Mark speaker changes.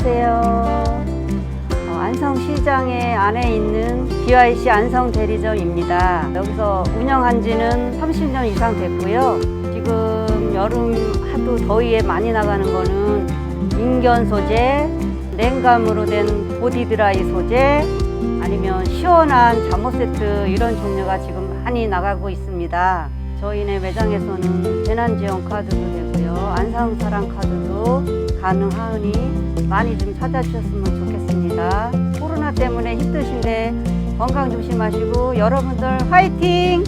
Speaker 1: 안녕하세요. 어, 안성시장에 안에 있는 BIC 안성 대리점입니다. 여기서 운영한 지는 30년 이상 됐고요. 지금 여름 하도 더위에 많이 나가는 거는 인견 소재, 냉감으로 된 보디 드라이 소재, 아니면 시원한 잠옷 세트 이런 종류가 지금 많이 나가고 있습니다. 저희네 매장에서는 재난지원 카드도 되고요. 안상사랑 카드도 가능하니 많이 좀 찾아주셨으면 좋겠습니다. 코로나 때문에 힘드신데 건강 조심하시고 여러분들 화이팅!